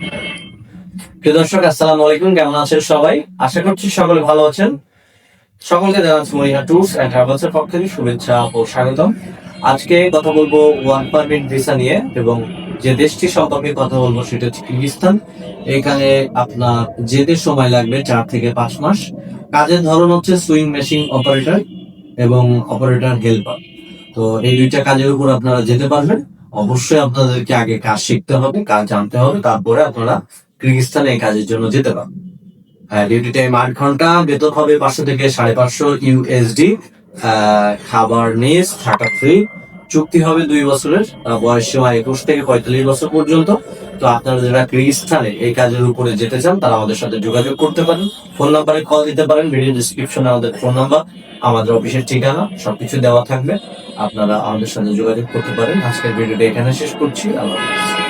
প্রিয় দর্শক, আসসালামু আলাইকুম। কেমন আছেন সবাই? আশা করছি সকলে ভালো আছেন। সকলকে জানাচ্ছি মরিহা ট্যুরস এন্ড ট্রাভেলস এর শুভেচ্ছা ও স্বাগতম। আজকে কথা বলব ওয়ান পারমিট ভিসা নিয়ে এবং যে দেশটি সম্পর্কে কথা বলব সেটা হচ্ছে কিরগিস্তান এখানে আপনার যেতে সময় লাগবে চার থেকে পাঁচ মাস। কাজের ধরন হচ্ছে সুইং মেশিন অপারেটর এবং অপারেটর হেল্পার। তো এই দুইটা কাজের উপর আপনারা যেতে পারবেন। অবশ্যই আপনাদেরকে আগে কাজ শিখতে হবে, কাজ জানতে হবে, তারপরে আপনারা কিরগিস্তানে এই কাজের জন্য যেতে পারবেন। ডিউটি টাইম আট ঘণ্টা, বেতন হবে পাঁচশো থেকে সাড়ে পাঁচশো ইউএসডি খাবার নিস থাকা ফ্রি চুক্তি হবে দুই বছরের বয়স সীমা একুশ থেকে পঁয়তাল্লিশ বছর পর্যন্ত। তো আপনারা যারা স্থানে এই কাজের উপরে যেতে চান, তারা আমাদের সাথে যোগাযোগ করতে পারেন। ফোন নাম্বারে কল দিতে পারেন, ভিডিও ডিসক্রিপশনে আমাদের ফোন নাম্বার, আমাদের অফিসের ঠিকানা, সবকিছু দেওয়া থাকবে। আপনারা আমাদের সাথে যোগাযোগ করতে পারেন। আজকের ভিডিওটা এখানে শেষ করছি। আল্লাহ।